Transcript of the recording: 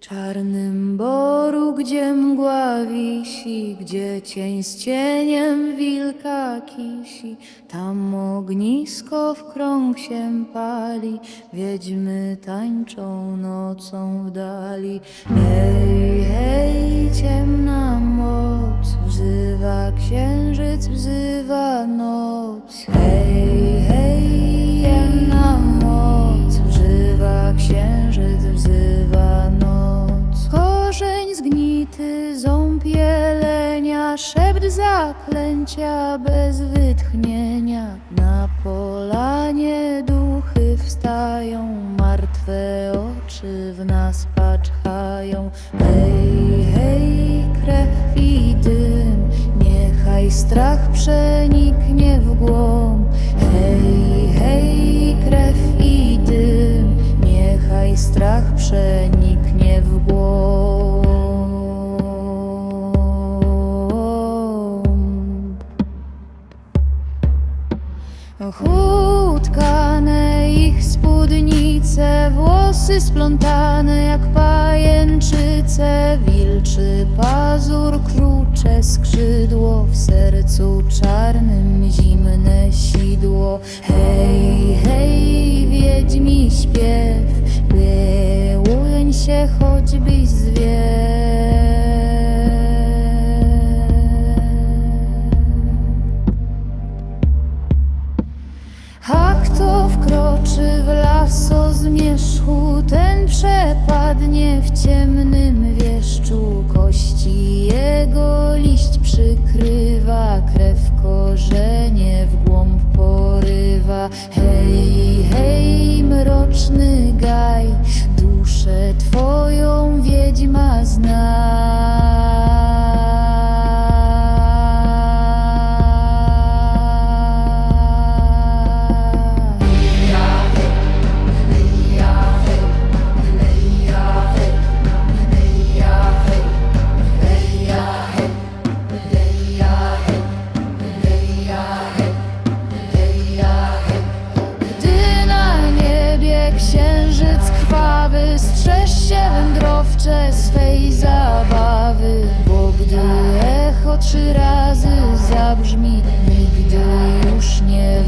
czarnym boru, gdzie mgła wisi, gdzie cień z cieniem wilka kisi, tam ognisko w krąg się pali, wiedźmy tańczą nocą w dali. Hej, hej, ciemna moc, wzywa księżyc, wzywa noc. Hej, szept zaklęcia bez wytchnienia. Na polanie duchy wstają, martwe oczy w nas patrzają. Hej, hej, krew i dym, niechaj strach przeniknie w głąb. Hej, hej, krew i dym, niechaj strach przeniknie w głąb. Chutkane ich spódnice, włosy splątane jak pajęczyce, wilczy pazur, krucze skrzydło, w sercu czarnym zimne sidło. Hej, hej, wiedźmi śpiew, ująć się choćbyś zwie. W ciemnym wieszczu. Kości jego liść przykrywa, krew korzenie w głąb porywa. Hej, hej, mroczny gaj, gdy trzy razy zabrzmi Nigdy już nie